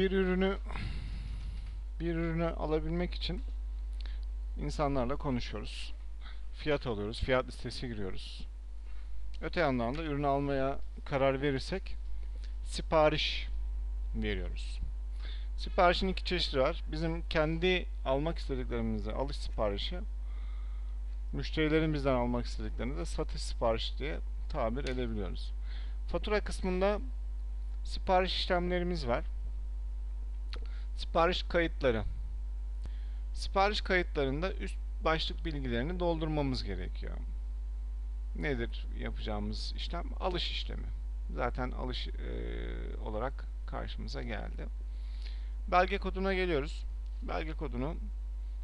bir ürünü bir ürünü alabilmek için insanlarla konuşuyoruz. Fiyat alıyoruz, fiyat listesi giriyoruz. Öte yandan da ürünü almaya karar verirsek sipariş veriyoruz. Siparişin iki çeşidi var. Bizim kendi almak istediklerimizi alış siparişi, müşterilerin bizden almak istediklerini de satış siparişi diye tabir edebiliyoruz. Fatura kısmında sipariş işlemlerimiz var. Sipariş kayıtları. Sipariş kayıtlarında üst başlık bilgilerini doldurmamız gerekiyor. Nedir yapacağımız işlem? Alış işlemi. Zaten alış e, olarak karşımıza geldi. Belge koduna geliyoruz. Belge kodunu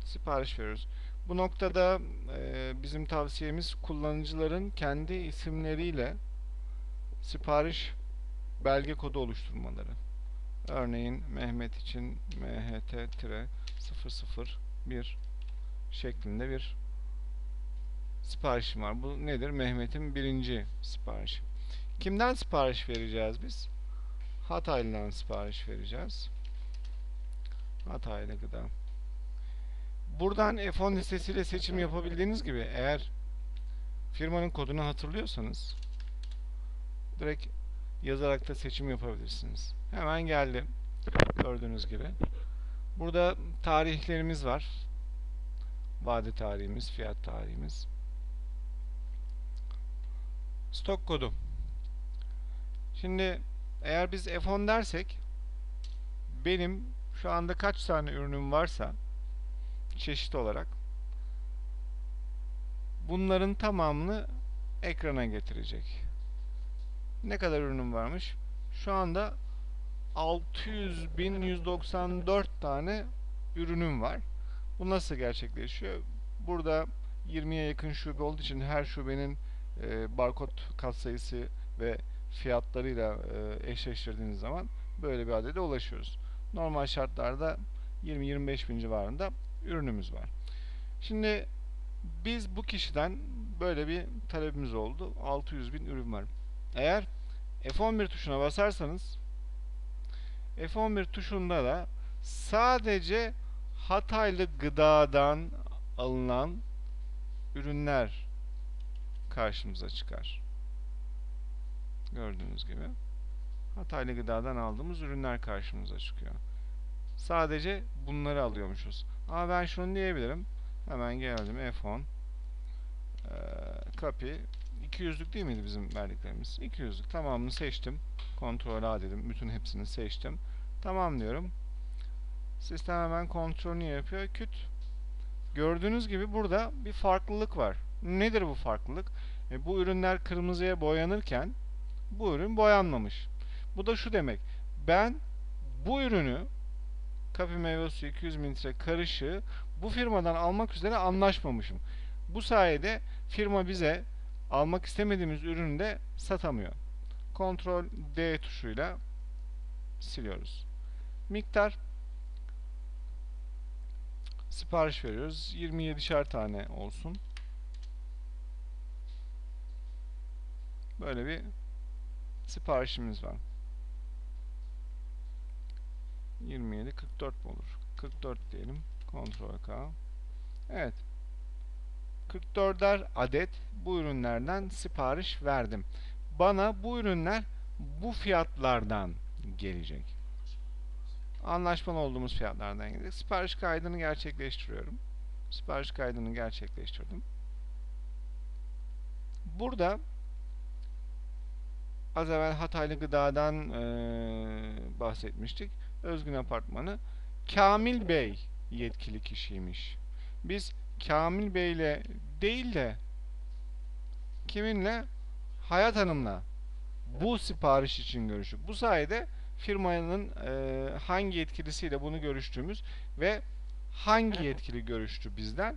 sipariş veriyoruz. Bu noktada e, bizim tavsiyemiz kullanıcıların kendi isimleriyle sipariş belge kodu oluşturmaları. Örneğin Mehmet için MHT-001 şeklinde bir siparişim var. Bu nedir? Mehmet'in birinci siparişi. Kimden sipariş vereceğiz biz? Hataylı'dan sipariş vereceğiz. Hataylı gıda. Buradan F10 listesiyle seçim yapabildiğiniz gibi eğer firmanın kodunu hatırlıyorsanız direkt yazarak da seçim yapabilirsiniz. Hemen geldi. Gördüğünüz gibi. Burada tarihlerimiz var. Vade tarihimiz, fiyat tarihimiz. Stok kodu. Şimdi eğer biz F10 dersek benim şu anda kaç tane ürünüm varsa çeşit olarak bunların tamamını ekrana getirecek. Ne kadar ürünüm varmış? Şu anda 600.194 tane ürünüm var. Bu nasıl gerçekleşiyor? Burada 20'ye yakın şube olduğu için her şubenin e, barkod katsayısı ve fiyatlarıyla e, eşleştirdiğiniz zaman böyle bir adede ulaşıyoruz. Normal şartlarda 20-25 bin civarında ürünümüz var. Şimdi biz bu kişiden böyle bir talebimiz oldu. 600 bin ürün var. Eğer F11 tuşuna basarsanız F11 tuşunda da sadece Hataylı gıdadan alınan ürünler karşımıza çıkar. Gördüğünüz gibi Hataylı gıdadan aldığımız ürünler karşımıza çıkıyor. Sadece bunları alıyormuşuz. Ama ben şunu diyebilirim. Hemen geldim F10 ee, copy 200'lük değil miydi bizim verdiklerimiz? 200'lük tamamını seçtim. Kontrol A dedim. Bütün hepsini seçtim. Tamam diyorum. Sistem hemen kontrolünü yapıyor. Küt. Gördüğünüz gibi burada bir farklılık var. Nedir bu farklılık? E, bu ürünler kırmızıya boyanırken bu ürün boyanmamış. Bu da şu demek. Ben bu ürünü Kapi meyve suyu 200 mililitre karışığı bu firmadan almak üzere anlaşmamışım. Bu sayede firma bize almak istemediğimiz ürünü de satamıyor. Ctrl D tuşuyla siliyoruz. Miktar sipariş veriyoruz. 27'şer tane olsun. Böyle bir siparişimiz var. 27 44 mu olur? 44 diyelim. Ctrl K. Evet. 44'er adet bu ürünlerden sipariş verdim. Bana bu ürünler bu fiyatlardan gelecek. Anlaşmalı olduğumuz fiyatlardan gelecek. Sipariş kaydını gerçekleştiriyorum. Sipariş kaydını gerçekleştirdim. Burada az evvel Hataylı Gıda'dan ee, bahsetmiştik. Özgün Apartmanı Kamil Bey yetkili kişiymiş. Biz Kamil Bey'le değil de kiminle? Hayat Hanım'la bu sipariş için görüştük. Bu sayede firmanın e, hangi yetkilisiyle bunu görüştüğümüz ve hangi yetkili görüştü bizden?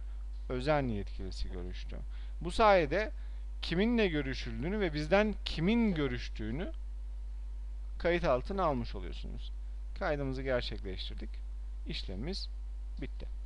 Özen yetkilisi görüştü. Bu sayede kiminle görüşüldüğünü ve bizden kimin görüştüğünü kayıt altına almış oluyorsunuz. Kaydımızı gerçekleştirdik. İşlemimiz bitti.